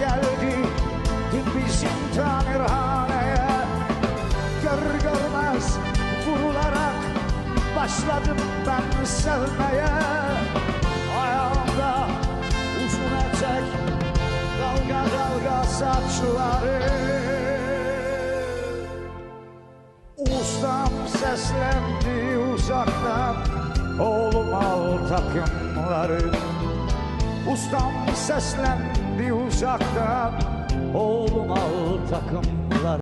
geldi. Bizim tamirhaneye. Gör görmez vurularak Başladım ben sevmeye. Ayağımda uzun etek Dalga dalga saçları. Ustam seslendi uzaktan Oğlum al takımları Ustam seslendi uzaktan. Oğlum al takım.